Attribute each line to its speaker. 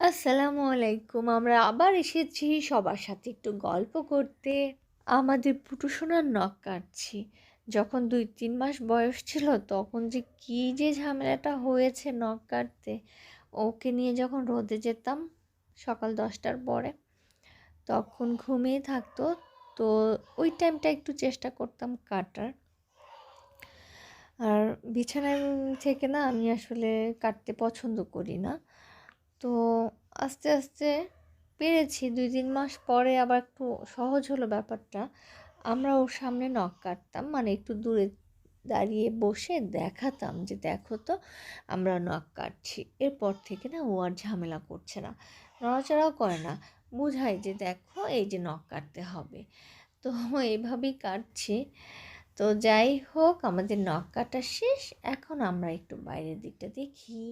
Speaker 1: আসসালামু আলাইকুম। আমরা আবার এসেছি সবার সাথে একটু গল্প করতে। আমাদের পুটু সোনার নখ কাটছি। যখন দুই, তিন মাস বয়স ছিল, তখন যে কী যে ঝামেলাটা হয়েছে নখ কাটতে, ওকে নিয়ে যখন রোদে যেতাম সকাল দশটার পরে, তখন ঘুমিয়ে থাকতো। তো ওই টাইমটা একটু চেষ্টা করতাম কাটার। আর বিছানায় থেকে না আমি আসলে কাটতে পছন্দ করি না। তো আস্তে আস্তে পেরেছি। দুই, তিন মাস পরে আবার একটু সহজ হলো ব্যাপারটা। আমরা ওর সামনে নখ কাটতাম মানে একটু দূরে দাঁড়িয়ে বসে দেখাতাম যে, দেখো তো, আমরা নখ কাটছি। এরপর থেকে না ও আর ঝামেলা করছে না। নড়াচড়াও করে না। বুঝাই যে, দেখো, এই যে নখ কাটতে হবে। তো এইভাবেই কাটছি। তো যাই হোক, আমাদের নখ কাটা শেষ। এখন আমরা একটু বাইরের দিকটা দেখি।